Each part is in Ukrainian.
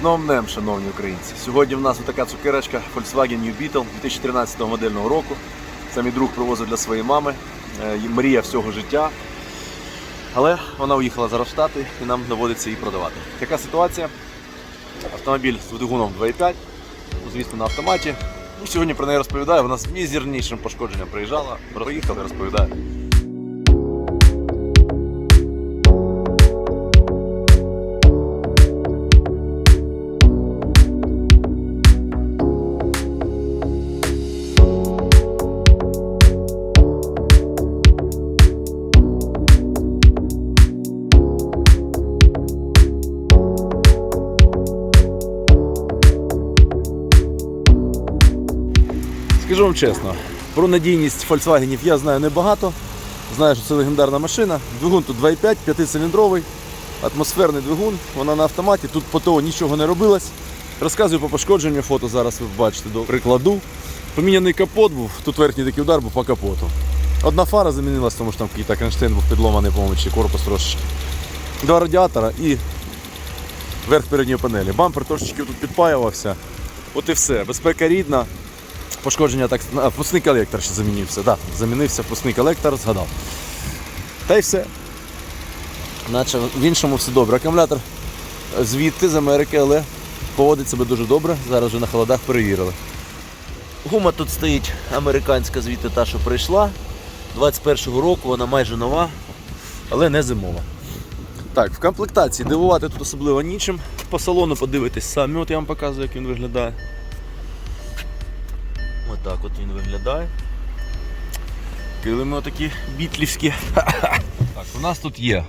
З новим днем, шановні українці. Сьогодні в нас така цукерочка Volkswagen New Beetle 2013 модельного року. Це мій друг привозив для своєї мами. Е, Мрія всього життя. Але вона уїхала зараз в Штати і нам доводиться її продавати. Яка ситуація? Автомобіль з двигуном 2.5, ну, звісно, на автоматі. Ну, сьогодні про неї розповідаю. Вона з мізернішим пошкодженням приїжджала. Проїхала, розповідаю. Скажу вам чесно, про надійність Volkswagen я знаю небагато. Знаю, що це легендарна машина. Двигун тут 2,5, п'ятициліндровий, атмосферний двигун, вона на автоматі, тут по нічого не робилось. Розказую по пошкодженню фото, зараз ви бачите до прикладу. Поміняний капот був, тут верхній такий удар був по капоту. Одна фара замінилась, тому що там якийсь кронштейн був підломаний, по-моєму, чи корпус трошечки. Два радіатора і верх передньої панелі. Бампер трошечки тут підпаювався. От і все. Безпека рідна. Пошкодження так. А, впускний колектор ще замінився. Да, замінився впускний колектор, згадав. Та й все. Наче в іншому все добре. Акумулятор звідти з Америки, але поводить себе дуже добре. Зараз вже на холодах перевірили. Гума тут стоїть американська звідти та, що прийшла. 21-го року вона майже нова, але не зимова. Так, в комплектації дивувати тут особливо нічим. По салону подивитись самі, от я вам показую, як він виглядає. Отак от він виглядає. Килими отакі бітлівські. Так, у нас тут є.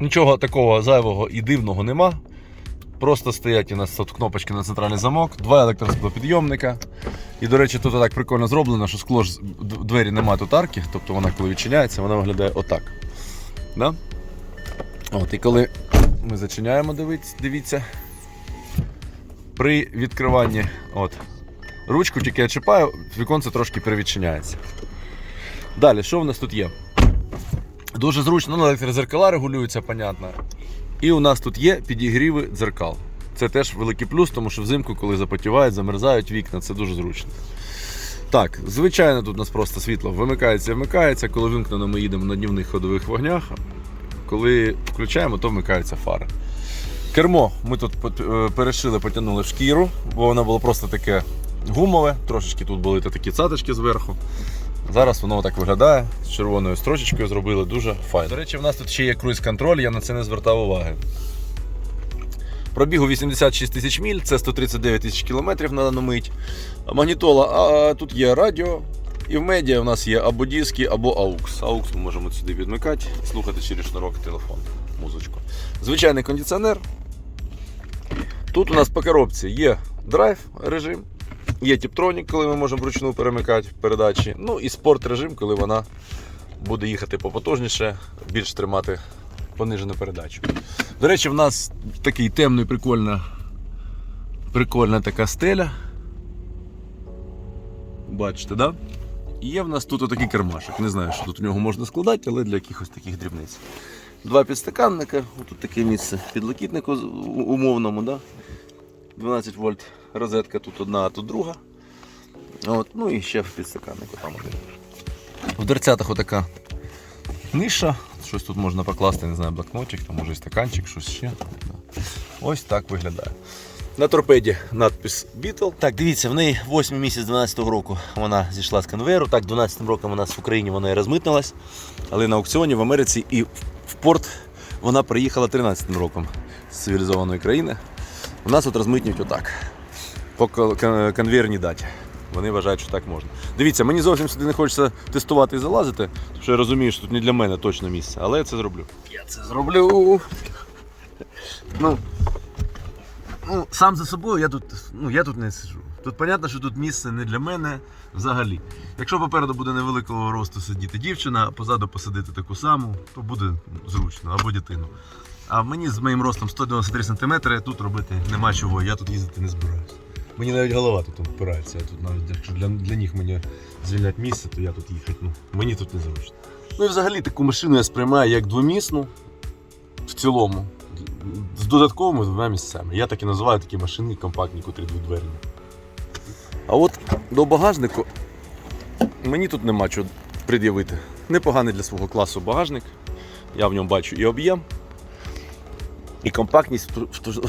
Нічого такого зайвого і дивного нема. Просто стоять у нас тут кнопочки на центральний замок, два електросклопідйомника. І, до речі, тут так прикольно зроблено, що скло ж двері немає тут арки, тобто вона коли відчиняється, вона виглядає отак. Да? От, і коли ми зачиняємо, дивіться, дивіться. При відкриванні от, ручку тільки я чіпаю, віконце трошки перевідчиняється. Далі, що в нас тут є? Дуже зручно, ну, електрозеркала регулюються, понятно. І у нас тут є підігріви дзеркал. Це теж великий плюс, тому що взимку, коли запотівають, замерзають вікна, це дуже зручно. Так, звичайно, тут у нас просто світло вимикається і вмикається. Коли вимкнено, ми їдемо на днівних ходових вогнях. Коли включаємо, то вмикаються фари. Кермо ми тут е, перешили, потягнули в шкіру, бо воно було просто таке гумове, трошечки тут були такі цаточки зверху. Зараз воно так виглядає, з червоною строчечкою зробили дуже файно. До речі, в нас тут ще є круїз-контроль, я на це не звертав уваги. Пробігу 86 тисяч міль, це 139 тисяч кілометрів на дану мить. Магнітола, а тут є радіо. І в медіа у нас є або диски, або AUX. AUX ми можемо сюди відмикати, слухати через шнурок телефон, музичку. Звичайний кондиціонер. Тут у нас по коробці є драйв режим, є тіптронік, коли ми можемо вручну перемикати передачі. Ну і спорт режим, коли вона буде їхати попотужніше, більш тримати понижену передачу. До речі, в нас такий темний, прикольна, прикольна така стеля. Бачите, да? І є в нас тут отакий кермашик. Не знаю, що тут у нього можна складати, але для якихось таких дрібниць. Два підстаканника, тут таке місце підлокітнику умовному, да? 12 вольт розетка, тут одна, а тут друга. От, ну і ще в підстаканнику там один. В дерцятах отака ниша. Щось тут можна покласти, не знаю, блокнотик, там може і стаканчик, щось ще. Ось так виглядає. На торпеді надпис Beetle. Так, дивіться, в неї 8 місяць 12-го року вона зійшла з конвейеру. Так, 12 роком нас в Україні вона і розмитнилась. Але на аукціоні в Америці і в порт вона приїхала 13 роком з цивілізованої країни. У нас от розмитнюють отак. По кон- кон- конвейерній даті. Вони вважають, що так можна. Дивіться, мені зовсім сюди не хочеться тестувати і залазити, тому що я розумію, що тут не для мене точно місце, але я це зроблю. Я це зроблю. Ну, ну, сам за собою я тут, ну, я тут не сиджу. Тут понятно, що тут місце не для мене взагалі. Якщо попереду буде невеликого росту сидіти дівчина, а позаду посадити таку саму, то буде зручно, або дитину. А мені з моїм ростом 193 см тут робити нема чого, я тут їздити не збираюся. Мені навіть голова тут впирається. Я тут навіть якщо для, для них мені звільнять місце, то я тут їхати. Ну, мені тут незручно. Ну і взагалі таку машину я сприймаю як двомісну в цілому. з додатковими двома місцями. Я так і називаю такі машини компактні, котрі дводверні. А от до багажнику мені тут нема чого пред'явити. Непоганий для свого класу багажник. Я в ньому бачу і об'єм, і компактність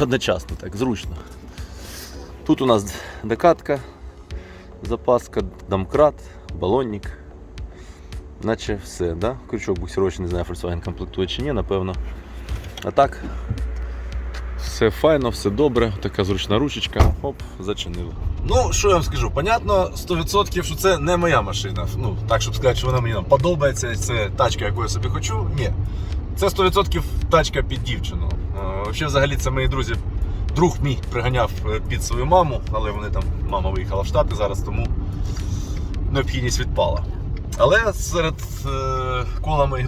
одночасно, так, зручно. Тут у нас докатка, запаска, домкрат, балонник. Наче все, да? Крючок буксировочний, не знаю, Volkswagen комплектує чи ні, напевно. А так, все файно, все добре, така зручна ручечка, оп, зачинили. Ну, що я вам скажу, понятно, 100% що це не моя машина. Ну, так, щоб сказати, що вона мені там подобається, це тачка, яку я собі хочу. Ні. Це 100% тачка під дівчину. Е, Взагалі, взагалі, це мої друзі. Друг мій приганяв е, під свою маму, але вони там, мама виїхала в Штати зараз, тому необхідність відпала. Але серед е, кола моїх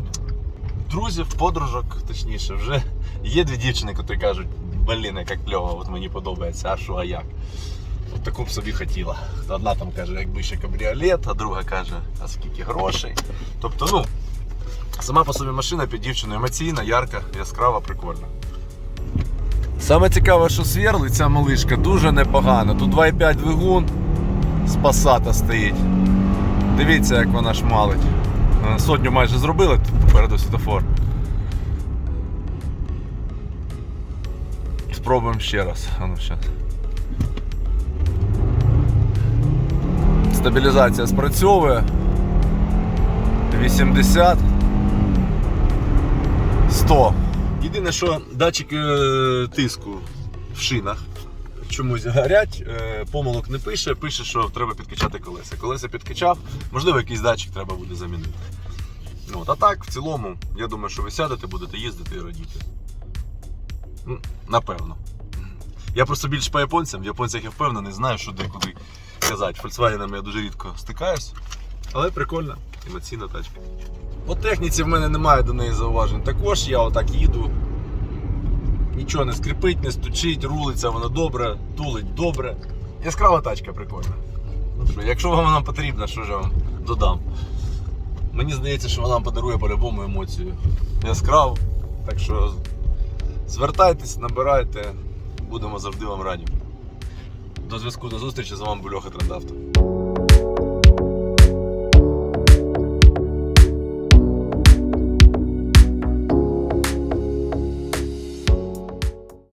друзів, подружок, точніше, вже є дві дівчини, які кажуть, блін, яка кльова, от мені подобається, а що, а як? Таку б собі хотіла. Одна там каже, якби ще кабріолет, а друга каже, а скільки грошей. Тобто, ну, сама по собі машина під дівчину емоційна, ярка, яскрава, прикольна. Саме цікаве, що сверлить ця малишка дуже непогано. Тут 2,5 двигун з пасата стоїть. Дивіться, як вона шмалить. Е, Сотню майже зробили тут попереду світофор. Спробуємо ще раз. А ну, щас. Стабілізація спрацьовує. 80. 100. Єдине, що датчик е, тиску в шинах чомусь горять, е, помилок не пише, пише, що треба підкачати колеса. Колеса підкачав, можливо, якийсь датчик треба буде замінити. Ну, От, а так, в цілому, я думаю, що ви сядете, будете їздити і радіти. Напевно. Я просто більш по японцям. В японцях я впевнений, знаю, що де куди казати. Volkswagen я дуже рідко стикаюсь. Але прикольна, емоційна тачка. По техніці в мене немає до неї зауважень. Також я отак їду. Нічого не скрипить, не стучить, рулиться воно добре, тулить добре. Яскрава тачка прикольна. Ну що, якщо вам вона потрібна, що ж я вам додам? Мені здається, що вона подарує по-любому емоцію. Яскраву. Так що звертайтесь, набирайте, будемо завжди вам раді. До зв'язку, до зустрічі, з вами був Льоха Трендавто.